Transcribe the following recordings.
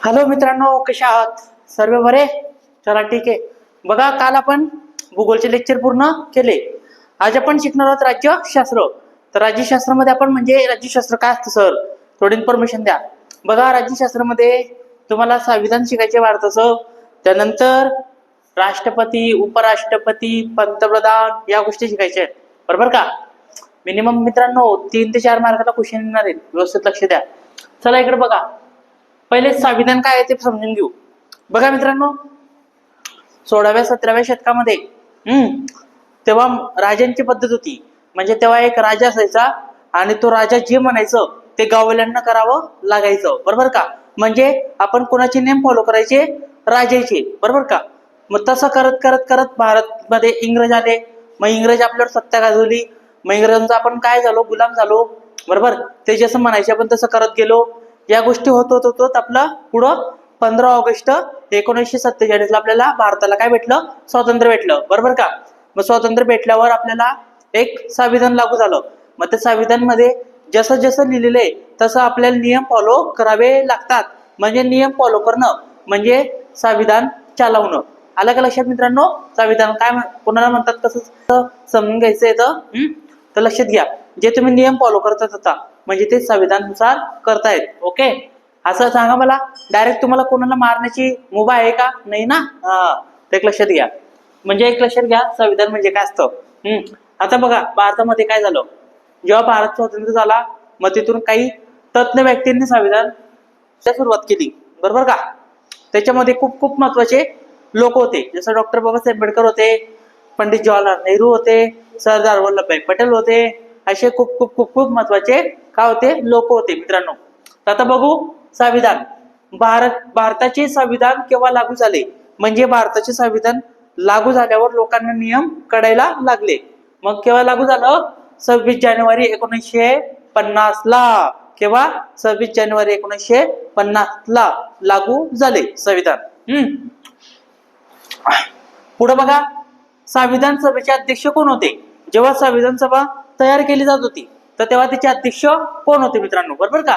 Hello मित्रांनो कशा आहात? सर्व बरे? चला ठीक आहे. बघा काल आपण भूगोलचे लेक्चर पूर्ण केले. आज आपण शिकणार आहोत राज्यशास्त्र. तर राज्यशास्त्रामध्ये आपण म्हणजे राज्यशास्त्र काय असतं सर? थोडी इन्फॉर्मेशन द्या. बघा राज्यशास्त्रामध्ये तुम्हाला संविधान शिकायचे भारताचं. त्यानंतर राष्ट्रपती उपराष्ट्रपती पंतप्रधान या गोष्टी शिकायच्या आहेत. बरोबर का? मिनिमम मित्रांनो तीन ते चार मार्काला क्वेश्चन येणार आहेत. व्यवस्थित लक्ष द्या. चला इकडे बघा. पहिले संविधान काय आहे ते समजून घेऊ. बघा मित्रांनो सोळाव्या सतराव्या शतकामध्ये हम्म तेव्हा राजांची पद्धत होती. म्हणजे तेव्हा एक राजा असायचा आणि तो राजा जे म्हणायचं ते गाववाल्यांना करावं लागायचं. बरोबर का? म्हणजे आपण कोणाचे नेम फॉलो करायचे? राजाचे. बरोबर का? मग तसं करत करत करत भारतमध्ये इंग्रज आले. मग इंग्रज आपल्यावर सत्ता गाजवली. मग इंग्रजांचा आपण काय झालो? गुलाम झालो. बरोबर? ते जसं म्हणायचे आपण तसं करत गेलो. या गोष्टी होत होत होत आपलं पुढं पंधरा ऑगस्ट एकोणीसशे सत्तेचाळीसला आपल्याला भारताला काय भेटलं? स्वातंत्र्य भेटलं. बरोबर का? मग स्वातंत्र्य भेटल्यावर आपल्याला एक संविधान लागू झालं. मग त्या संविधानमध्ये जसं जसं लिहिलेलं आहे तसं आपल्याला नियम फॉलो करावे लागतात. म्हणजे नियम फॉलो करणं म्हणजे संविधान चालवणं. आलं का लक्षात मित्रांनो? संविधान काय म्हण- कोणाला म्हणतात कसं समजून घ्यायचं येतं तर तर लक्षात घ्या. जे तुम्ही नियम फॉलो करतात आता म्हणजे ते संविधानानुसार करतायत ओके असं सांगा मला डायरेक्ट तुम्हाला कोणाला मारण्याची मुभा आहे का? नाही ना? हा एक लक्षात घ्या. म्हणजे एक लक्षात घ्या संविधान म्हणजे काय असतं? हम्म आता बघा भारतामध्ये काय झालं? जेव्हा भारत स्वतंत्र झाला मग तिथून काही तज्ञ व्यक्तींनी संविधान सुरुवात केली बरोबर का? त्याच्यामध्ये खूप खूप महत्त्वाचे लोक होते जसं डॉक्टर बाबासाहेब आंबेडकर होते पंडित जवाहरलाल नेहरू होते सरदार वल्लभभाई पटेल होते असे खूप खूप खूप खूप महत्त्वाचे काय होते? लोक होते मित्रांनो. तर आता बघू संविधान. भारत भारताचे संविधान केव्हा लागू झाले? म्हणजे भारताचे संविधान लागू झाल्यावर लोकांना नियम कळायला लागले. मग केव्हा लागू झालं? सव्वीस जानेवारी एकोणीसशे पन्नास ला. केव्हा? सव्वीस जानेवारी एकोणीसशे पन्नास ला लागू झाले संविधान. हम्म. पुढे बघा. संविधान सभेचे अध्यक्ष कोण होते? जेव्हा संविधान सभा तयार केली जात होती. तर तेव्हा त्याचे अध्यक्ष कोण होते मित्रांनो? बरोबर का?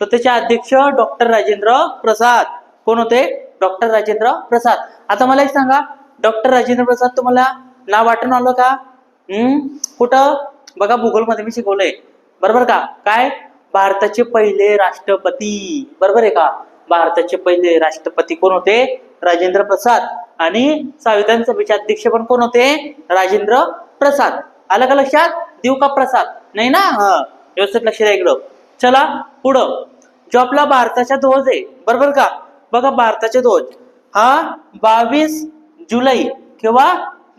तर त्याचे अध्यक्ष डॉक्टर राजेंद्र प्रसाद. कोण होते? डॉक्टर राजेंद्र प्रसाद. आता मला एक सांगा डॉक्टर राजेंद्र प्रसाद तुम्हाला नाव वाटून आलं का? हम्म? कुठं? बघा भूगोलमध्ये मी शिकवलंय. बरोबर का? काय? भारताचे पहिले राष्ट्रपती. बरोबर आहे का? भारताचे पहिले राष्ट्रपती कोण होते? राजेंद्र प्रसाद. आणि संविधान सभेचे अध्यक्ष पण कोण होते? राजेंद्र प्रसाद. आलं का लक्षात? देऊ का प्रसाद? नाही ना? हा. व्यवस्थित लक्ष द्या इकडं. चला पुढं. जो आपला भारताचा ध्वज आहे. बरोबर का? बघा भारताचे ध्वज. हा बावीस जुलै किंवा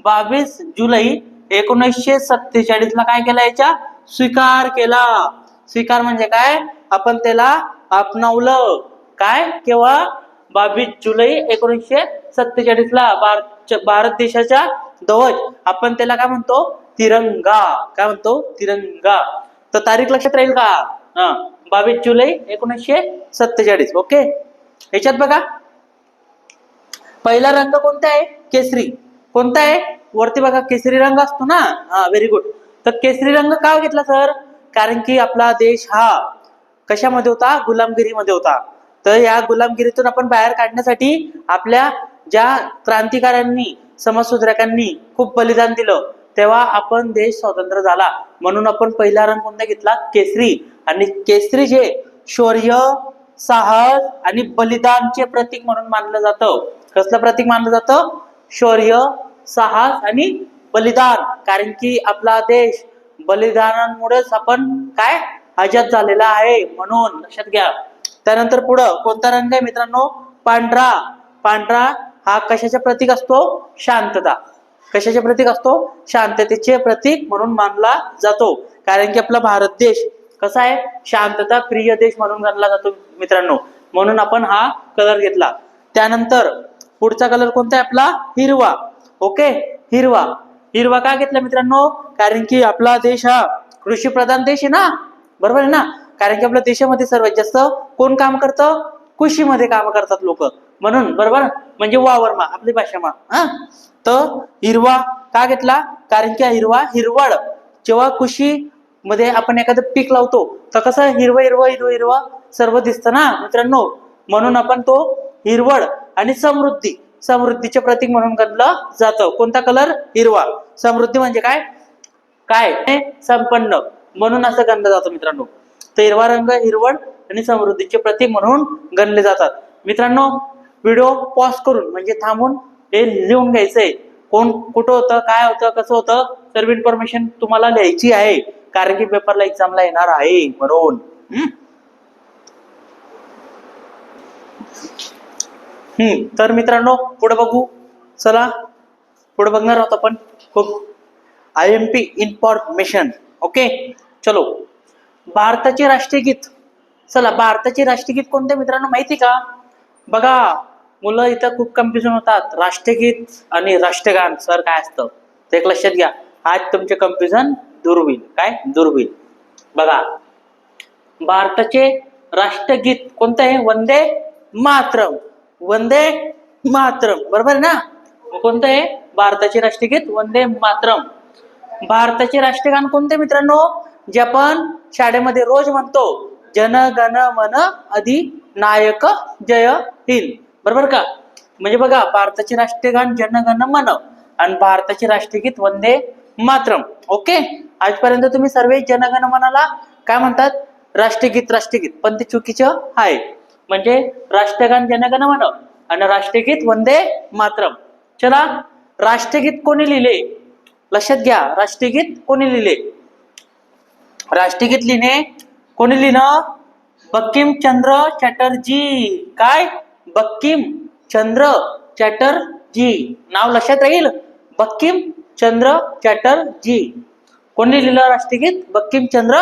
बावीस जुलै एकोणीसशे सत्तेचाळीस ला काय केला याच्या? स्वीकार केला. स्वीकार म्हणजे काय? आपण त्याला अपनावलं. काय? केव्हा? बावीस जुलै एकोणीसशे सत्तेचाळीस ला भारत भारत देशाच्या ध्वज. आपण त्याला काय म्हणतो? तिरंगा. काय म्हणतो? तिरंगा. तर तारीख लक्षात राहील का? हा. बावीस जुलै एकोणीसशे सत्तेचाळीस. ओके? याच्यात बघा. पहिला रंग कोणता आहे? केसरी. कोणता आहे? वरती बघा केसरी रंग असतो ना? हा व्हेरी गुड तर केसरी रंग का घेतला सर? कारण की आपला देश हा कशामध्ये होता? गुलामगिरीमध्ये होता. तर या गुलामगिरीतून आपण बाहेर काढण्यासाठी आपल्या ज्या क्रांतिकाऱ्यांनी समाजसुधारकांनी खूप बलिदान दिलं. तेव्हा आपण देश स्वतंत्र झाला. म्हणून आपण पहिला रंग कोणता घेतला केसरी. आणि केसरी जे शौर्य साहस आणि बलिदानचे प्रतीक म्हणून मानलं जातं. कसलं प्रतीक मानलं जातं? शौर्य साहस आणि बलिदान. कारण की आपला देश बलिदानांमुळेच आपण काय? आजाद झालेला आहे. म्हणून लक्षात घ्या. त्यानंतर पुढं कोणता रंग आहे मित्रांनो? पांढरा. पांढरा हा कशाचा प्रतीक असतो? शांतता. कशाचे प्रतीक असतो? शांततेचे प्रतीक म्हणून मानला जातो. कारण की आपला भारत देश कसा आहे? शांतता प्रिय देश म्हणून गणला जातो मित्रांनो. म्हणून आपण हा कलर घेतला. त्यानंतर पुढचा कलर कोणता आहे आपला? हिरवा. ओके हिरवा. हिरवा का घेतला मित्रांनो? कारण की आपला देश हा कृषी प्रधान देश आहे ना? बरोबर आहे ना? कारण की आपल्या देशामध्ये सर्वात जास्त कोण काम करतं? कृषीमध्ये काम करतात लोक. म्हणून बरोबर? म्हणजे वावरमा आपली भाषामा हा? तर हिरवा का घेतला? कारण की हिरवा हिरवळ. जेव्हा कृषी मध्ये आपण एखादं पीक लावतो तर कसं हिरवं हिरवं हिरवं हिरवं सर्व दिसतं ना मित्रांनो? म्हणून आपण तो हिरवळ आणि समृद्धी समृद्धीचे प्रतीक म्हणून गणलं जातं. कोणता कलर हिरवा. समृद्धी म्हणजे काय? काय? संपन्न. म्हणून असं गणलं जातं मित्रांनो. तर हिरवा रंग हिरवळ आणि समृद्धीचे प्रतीक म्हणून गणले जातात. मित्रांनो व्हिडिओ पॉज करून म्हणजे थांबून हे लिहून घ्यायचंय. कोण कुठं होतं काय होतं कसं होतं सर्व इन्फॉर्मेशन तुम्हाला लिहायची आहे. कारण की पेपरला एक्झामला येणार आहे म्हणून. हम्म? हम्म तर मित्रांनो पुढे बघू. चला पुढे बघणार आहोत आपण. खूप. I M P information okay चलो. भारताचे राष्ट्रीय गीत. चला भारताचे राष्ट्रीय गीत कोणते मित्रांनो माहिती का? बघा. मुलं इथं खूप कन्फ्युजन होतात. राष्ट्रगीत आणि राष्ट्रगान सर काय असतं? ते एक लक्षात घ्या. आज तुमचे कन्फ्युजन दूर होईल. काय? दूर होईल. बघा. भारताचे राष्ट्रगीत कोणतं आहे? वंदे मातरम. वंदे मातरम. बरोबर ना? कोणतं आहे? भारताचे राष्ट्रगीत वंदे मातरम. भारताचे राष्ट्रगान कोणते मित्रांनो? जे आपण शाळेमध्ये रोज म्हणतो जन गण मन अधि नायक जय हिंद. बरोबर का? म्हणजे बघा भारताचे राष्ट्रगान जन जनगण मन आणि भारताचे राष्ट्रगीत वंदे मातरम. ओके आजपर्यंत तुम्ही सर्व जनगण मनाला काय म्हणतात? राष्ट्रगीत राष्ट्रगीत पण ते चुकीचं आहे. म्हणजे राष्ट्रगान जनगण मन आणि राष्ट्रगीत वंदे मातरम. चला राष्ट्रगीत कोणी लिहिले? लक्षात घ्या राष्ट्रगीत कोणी लिहिले? राष्ट्रगीत लिहिणे कोणी लिहिलं बक्किमचंद्र चॅटर्जी. काय? बक्किम चंद्र चॅटर्जी. नाव लक्षात राहील? बक्किम चंद्र चॅटर्जी. कोणी लिहिलं राष्ट्रगीत? बक्किम चंद्र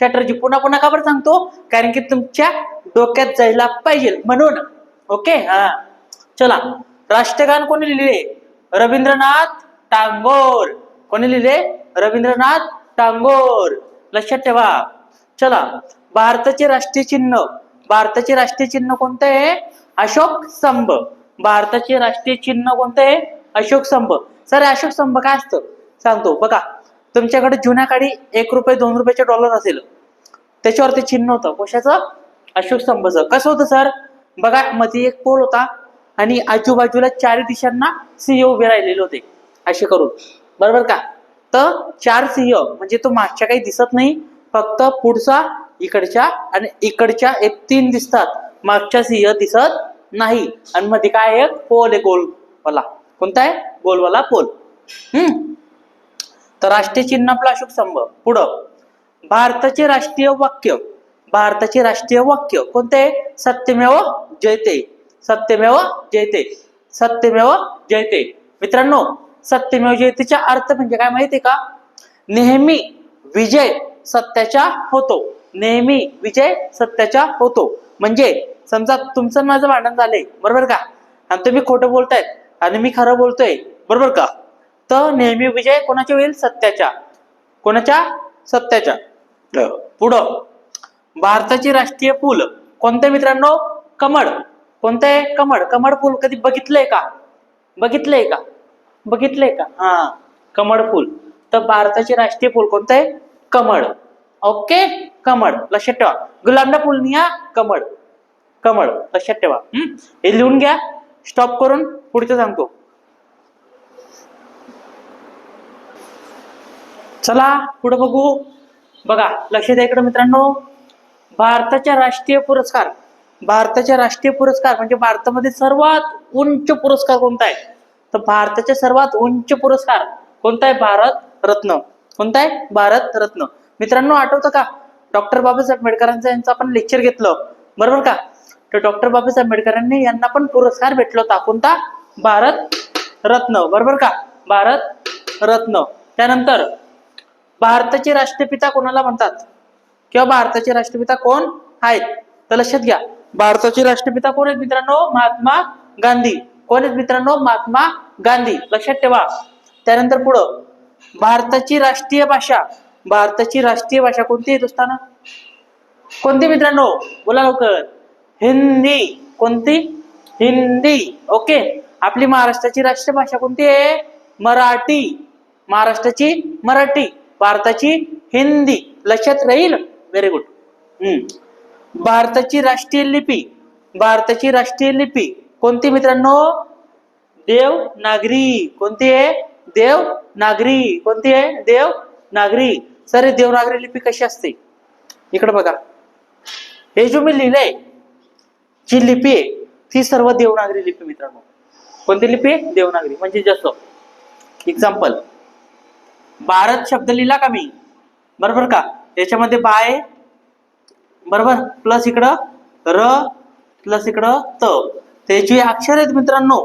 चॅटर्जी. पुन्हा पुन्हा का बरं सांगतो? कारण की तुमच्या डोक्यात जायला पाहिजे म्हणून. ओके? हा. चला. राष्ट्रगान कोणी लिहिले? रवींद्रनाथ टागोर. कोणी लिहिले? रवींद्रनाथ टागोर. लक्षात ठेवा. चला. भारताचे राष्ट्रीय चिन्ह. भारताचे राष्ट्रीय चिन्ह कोणतं आहे? अशोक स्तंभ. भारताचे राष्ट्रीय चिन्ह कोणतं आहे? अशोक स्तंभ. सर अशोक स्तंभ काय असतं? सांगतो. बघा तुमच्याकडे जुन्या काळी एक रुपये दोन रुपयाचे डॉलर असेल. त्याच्यावरती चिन्ह होतं. कशाचं? अशोक स्तंभचं. कसं होतं सर? बघा मध्ये एक पोल होता आणि आजूबाजूला चारही दिशांना सिंह उभे राहिलेले होते. असे करून. बरोबर का? तर चार सिंह म्हणजे तो मागच्या काही दिसत नाही फक्त पुढचा इकडच्या आणि इकडच्या एक तीन दिसतात. मागच्या सिंह दिसत नाही. आणि मध्ये काय आहे? पोल आहे गोलवाला कोणता आहे? गोलवाला पोल. हम्म. तर राष्ट्रीय चिन्ह आपला अशोक स्तंभ. पुढं. भारताचे राष्ट्रीय वाक्य. भारताचे राष्ट्रीय वाक्य. कोणते? सत्यमेव जयते. सत्यमेव जयते. सत्यमेव जयते. मित्रांनो सत्यमेव जयतेचा अर्थ म्हणजे काय माहितीये का? नेहमी विजय सत्याचा होतो. नेहमी विजय सत्याचा होतो. म्हणजे समजा तुमचं माझं भांडण झालंय बरोबर का? आणि तुम्ही खोटं बोलतायत आणि मी खरं बोलतोय बरोबर का? तर नेहमी विजय कोणाच्या होईल? सत्याच्या. कोणाच्या? सत्याच्या. पुढं. भारताचे राष्ट्रीय फूल कोणते मित्रांनो? कमळ. कोणतं आहे? कमळ. कमळ फुल कधी बघितलंय का? बघितलंय का? बघितलंय का? हा. कमळ फुल तर भारताचे राष्ट्रीय फुल कोणतं आहे? कमळ. ओके? कमळ. लक्षात ठेवा. गुलाबना फुल निया कमळ. कमळ लक्षात ठेवा. हे? लिहून घ्या. स्टॉप करून पुढचं सांगतो. चला पुढे बघू. बघा लक्ष द्या इकडे मित्रांनो. भारताच्या राष्ट्रीय पुरस्कार. भारताच्या राष्ट्रीय पुरस्कार म्हणजे भारतामध्ये सर्वात उंच पुरस्कार कोणता आहे? तर भारताच्या सर्वात उंच पुरस्कार कोणता आहे? भारत रत्न. कोणता आहे? भारत रत्न. मित्रांनो आठवतं का? डॉक्टर बाबासाहेब आंबेडकरांचं यांचं आपण लेक्चर घेतलं. बरोबर का? तर डॉक्टर बाबासाहेब आंबेडकरांनी यांना पण पुरस्कार भेटला होता. कोणता? भारत रत्न. बरोबर का? भारत रत्न. त्यानंतर भारताचे राष्ट्रपिता कोणाला म्हणतात? किंवा भारताचे राष्ट्रपिता कोण? आहेत. तर लक्षात घ्या. भारताचे राष्ट्रपिता कोण आहेत मित्रांनो? महात्मा गांधी. कोण आहेत मित्रांनो? महात्मा गांधी. लक्षात ठेवा. त्यानंतर पुढं. भारताची राष्ट्रीय भाषा. भारताची राष्ट्रीय भाषा कोणती येत असताना कोणती मित्रांनो? बोला लवकर. हिंदी. कोणती? हिंदी. ओके. आपली महाराष्ट्राची राष्ट्रभाषा कोणती आहे? मराठी. महाराष्ट्राची मराठी. भारताची हिंदी. लक्षात राहील? व्हेरी गुड हम्म. भारताची राष्ट्रीय लिपी. भारताची राष्ट्रीय लिपी. कोणती मित्रांनो? देवनागरी कोणती आहे? देव नागरी. कोणती आहे? देव नागरी. सर देवनागरी लिपी कशी असते? इकडे बघा. हे जो मी लिहिलंय जी लिपी आहे ती सर्व देवनागरी लिपी मित्रांनो. कोणती लिपी आहे? देवनागरी. म्हणजे जसं एक्झाम्पल भारत शब्द लिहिला का मी? बरोबर का? याच्यामध्ये बाय बरोबर? प्लस इकडं र प्लस इकडं त. ते जे अक्षर आहेत मित्रांनो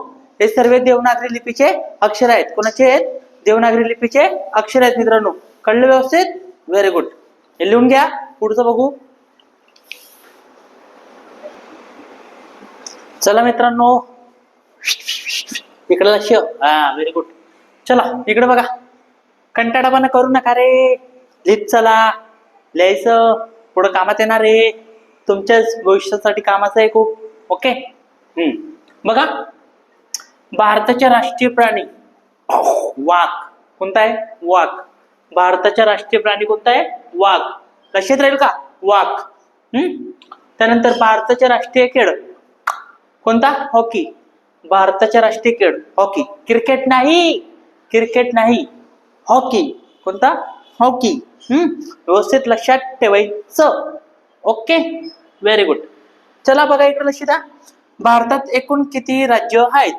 हे सर्व देवनागरी लिपीचे अक्षर आहेत. कोणाचे आहेत? देवनागरी लिपीचे अक्षर आहेत मित्रांनो. कळलं व्यवस्थित? व्हेरी गुड हे लिहून घ्या. पुढचं बघू. चला मित्रांनो. इकडे लक्ष हा व्हेरी गुड चला इकडे बघा. कंटाळापणा करू नका रे. लिहित चला. लिहायचं. पुढं कामात येणार रे. तुमच्याच भविष्यासाठी कामाचं आहे खूप. ओके? हम्म. बघा. भारताचे राष्ट्रीय प्राणी. वाघ. कोणता आहे? वाघ. भारताचा राष्ट्रीय प्राणी कोणता आहे? वाघ. लक्षात राहील का? वाघ. हम्म. त्यानंतर भारताचे राष्ट्रीय खेळ. कोणता? हॉकी. भारताचा राष्ट्रीय खेळ हॉकी. क्रिकेट नाही. क्रिकेट नाही. हॉकी. कोणता? हॉकी. हम्म? व्यवस्थित लक्षात ठेवायचं. ओके? व्हेरी गुड चला बघा इकडे लक्ष द्या भारतात एकूण किती राज्य आहेत?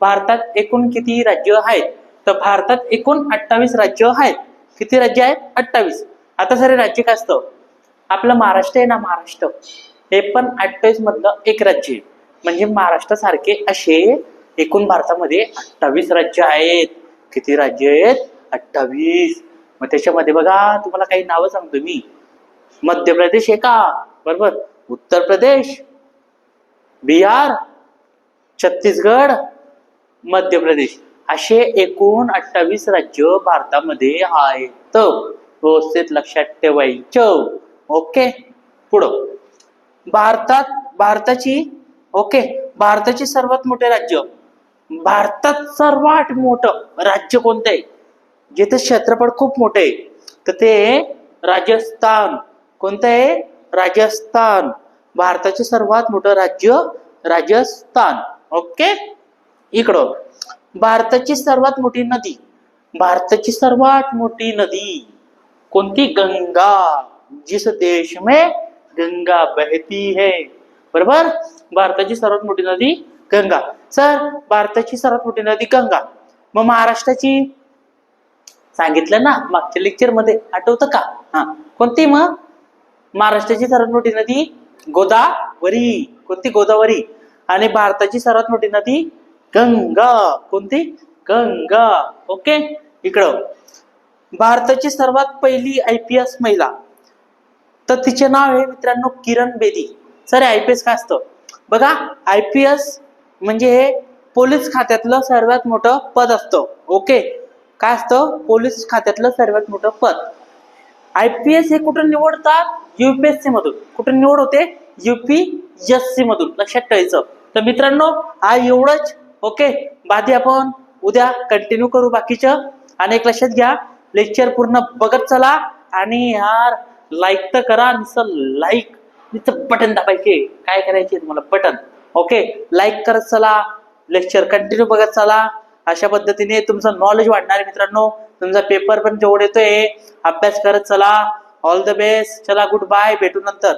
भारतात एकूण किती राज्य आहेत? तर भारतात एकूण अठ्ठावीस राज्य आहेत. किती राज्य आहेत? अठ्ठावीस. आता सर राज्य काय असतं? आपलं महाराष्ट्र आहे ना महाराष्ट्र. हे पण अठ्ठावीस मधलं एक राज्य आहे. म्हणजे महाराष्ट्रासारखे असे एकूण भारतामध्ये अठ्ठावीस राज्य आहेत. किती राज्य आहेत? अठ्ठावीस. मग त्याच्यामध्ये बघा तुम्हाला काही नावं सांगतो मी. मध्य प्रदेश आहे का? बरोबर. उत्तर प्रदेश बिहार छत्तीसगड मध्य प्रदेश असे एकूण अठ्ठावीस राज्य भारतामध्ये आहेत. व्यवस्थित लक्षात ठेवायचं. ओके? पुढं. भारतात भारताची ओके भारताचे सर्वात मोठे राज्य. भारतात सर्वात मोठं राज्य कोणतं आहे? जिथे क्षेत्रफळ खूप मोठे आहे तर ते राजस्थान. कोणतं आहे? राजस्थान. भारताचे सर्वात मोठं राज्य राजस्थान. ओके? इकडं भारताची सर्वात मोठी नदी. भारताची सर्वात मोठी नदी कोणती? गंगा. जिस देश में गंगा बहती है. बरोबर? भारताची सर्वात मोठी नदी गंगा. सर भारताची सर्वात मोठी नदी गंगा. मग महाराष्ट्राची? सांगितलं ना मागच्या लेक्चरमध्ये. आठवतं का? हा. कोणती मग? महाराष्ट्राची सर्वात मोठी नदी गोदावरी. कोणती गोदावरी? आणि भारताची सर्वात मोठी नदी गंगा. कोणती? गंगा. ओके? इकडं. भारताची सर्वात पहिली आय पी एस महिला. तर तिचे नाव आहे मित्रांनो Kiran Bedi. Sir I P S काय असतं? बघा आय पी एस म्हणजे हे पोलीस खात्यातलं सर्वात मोठं पद असतं. ओके काय असतं? पोलीस खात्यातलं सर्वात मोठं पद. आय पी एस हे कुठं निवडतात? युपीएससी मधून. कुठं निवड होते? युपीएससी मधून. लक्षात ठेवायचं. तर मित्रांनो हा एवढंच. ओके बाधी आपण उद्या कंटिन्यू करू बाकीचं. आणि एक लक्षात घ्या लेक्चर पूर्ण बघत चला. आणि यार लाईक तर करा नुसतं लाईक नुसतं बटन दाबायचे. काय करायचे तुम्हाला? बटन ओके लाईक करत चला. लेक्चर कंटिन्यू बघत चला. अशा पद्धतीने तुमचं नॉलेज वाढणार आहे मित्रांनो. तुमचा पेपर पण जवळ येतोय अभ्यास करत चला. ऑल द बेस्ट चला गुड बाय भेटू नंतर.